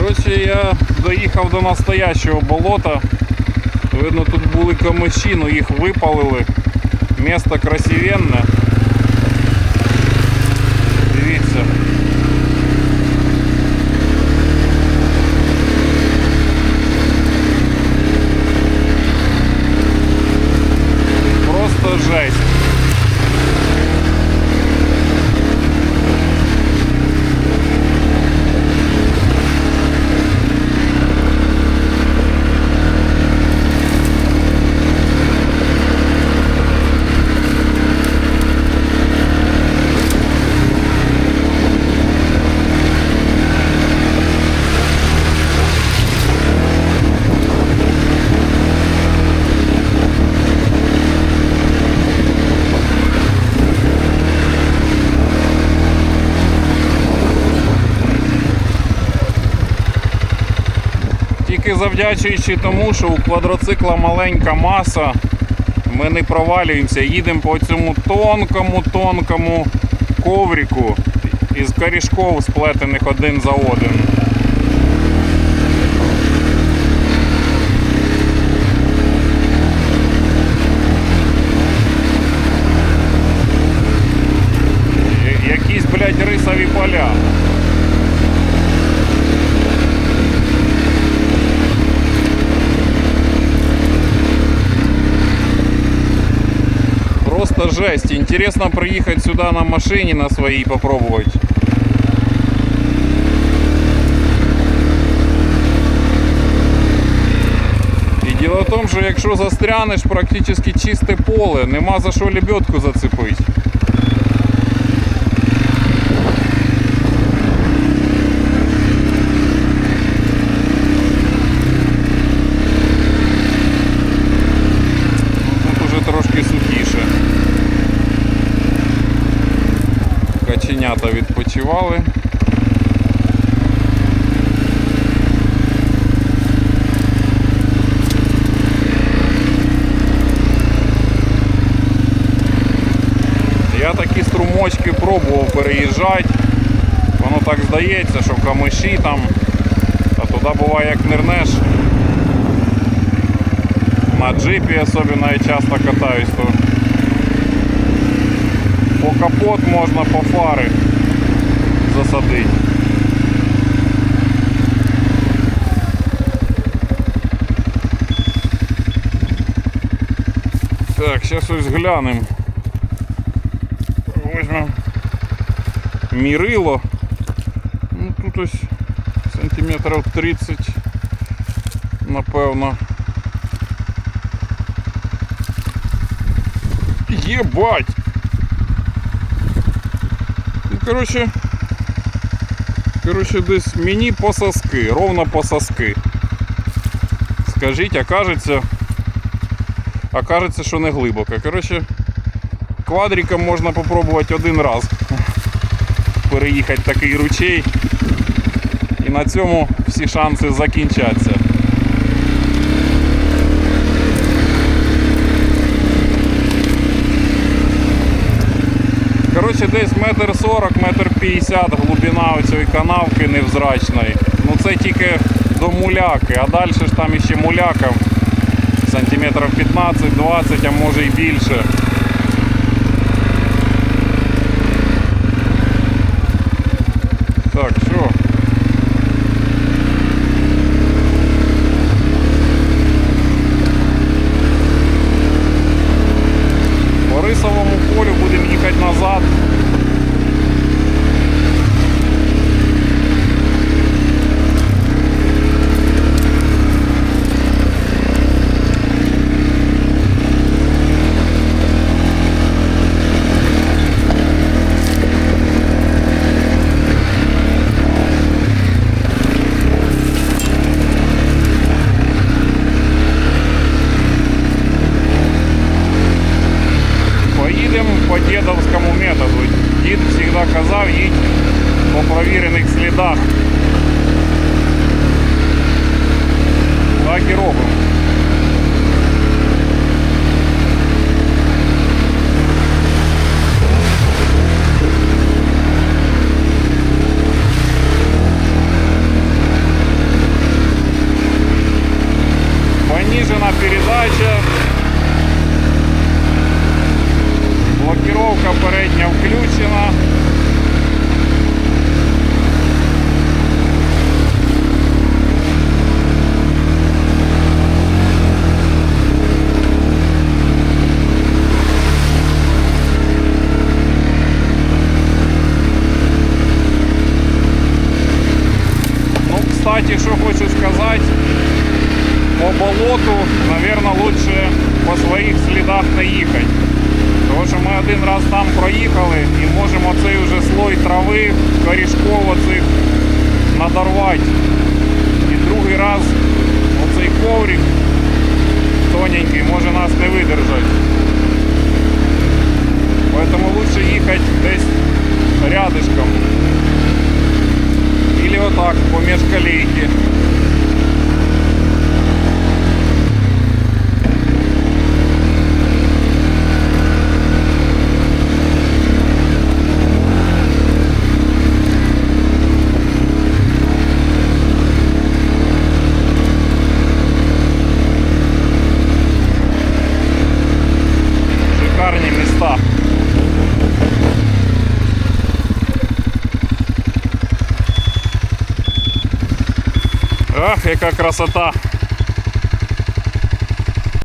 Коротше, я доїхав до настоящого болота. Видно, тут були камиші, але їх випалили. Місто красивенне. Тільки завдячуючи тому, що у квадроцикла маленька маса, ми не провалюємося, їдемо по цьому тонкому-тонкому коврику із корішков сплетених один за один. Якісь, блядь, рисові поля. Просто жесть. Интересно приехать сюда на машине на своей попробовать. І діло в тому, що якщо застрянеш практично чисте поле, нема за що лебедку зацепити. Каченята відпочивали. Я такі струмочки пробував переїжджати. Воно так здається, що камиші там, а туди буває як нирнеш. На джипі особливо я часто катаюсь, то по капот можна по фари засадити. Так, зараз ось глянемо. Возьмемо мірило. Ну тут ось сантиметрів 30, напевно. Ебать! Короче, короче, десь мені по соски, ровно по соски. Скажіть, а кажеться, а кажеться, що не глибоко. Короче, квадриком можна попробувати один раз переїхати такий ручей. І на цьому всі шанси закінчаться. Коротше, десь метр сорок, метр п'ятдесят глибина оцієї канавки невзрачної. Ну це тільки до муляки, а далі ж там іще муляка сантиметрів 15-20, а може і більше. Так, що? По рисовому полю будемо їхати назад. дах. По наверное, лучше по своїх слідах не їхати. Тому що ми один раз там проїхали і можемо цей вже слой трави, корішков оцих надорвати. І другий раз оцей коврик тоненький може нас не видержати. Поэтому лучше їхати десь рядышком. Или вот так, по межколейке. Шикарні. Ах, яка красота!